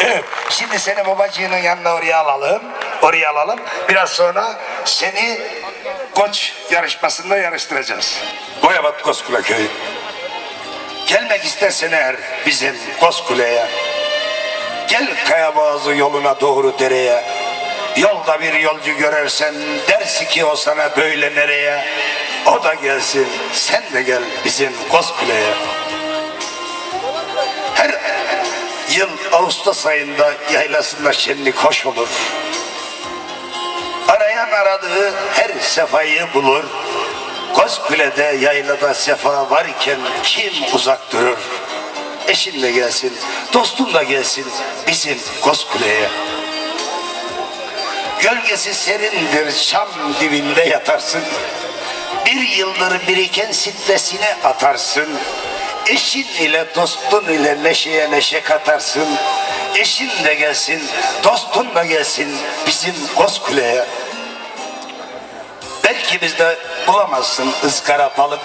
Evet. Şimdi seni babacığının yanına oraya alalım. Oraya alalım. Biraz sonra seni koç yarışmasında yarıştıracağız. Boyabat Koskula köyü. Gelmek istersen eğer bizim Koskule'ye. Gel Kayaboğazı yoluna doğru dereye. Yolda bir yolcu görürsen dersi ki o sana böyle nereye. O da gelsin sen de gel bizim Koskule'ye. Yıl Ağustos ayında yaylasında şenlik hoş olur. Arayan aradığı her sefayı bulur. Kozkule'de yaylada sefa varken kim uzak durur? Eşin gelsin, dostun da gelsin bizim Kozkule'ye. Gölgesi serindir, şam dibinde yatarsın. Bir yıldır biriken stresine atarsın. Eşin ile dostun ile neşeye neşe katarsın. Eşin de gelsin, dostun da gelsin bizim Kozkule'ye. Belki bizde bulamazsın ızgara balık.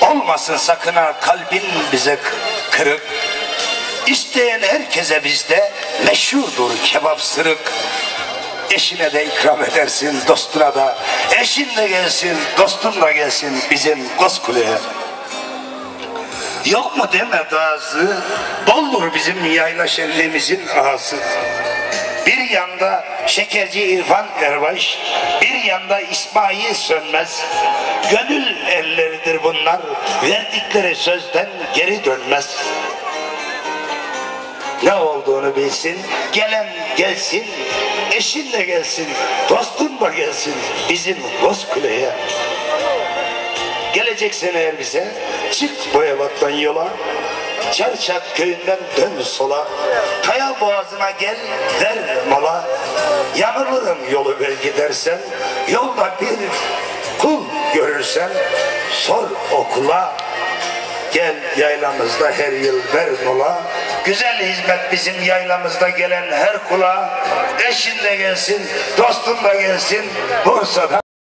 Olmasın sakın ha kalbin bize kırık. İsteyen herkese bizde meşhurdur kebap sırık. Eşine de ikram edersin, dostuna da. Eşin de gelsin, dostun da gelsin bizim Kozkule'ye. Yok mu deme dağısı, doldur bizim yayla şenliğimizin ağası. Bir yanda şekerci İrfan Erbaş, bir yanda İsmail Sönmez. Gönül elleridir bunlar, verdikleri sözden geri dönmez. Ne olduğunu bilsin, gelen gelsin, eşin de gelsin, dostun da gelsin bizim Bozkule'ye. Geleceksen eğer bize, çık Boyabat'tan yola, Çarçak köyünden dön sola, Kaya boğazına gel, ver mola. Yanılırım yolu belki dersen, yolda bir kul görürsen, sor okula. Gel yaylamızda her yıl ver mola. Güzel hizmet bizim yaylamızda gelen her kula. Eşin de gelsin, dostun da gelsin, Bursa'da.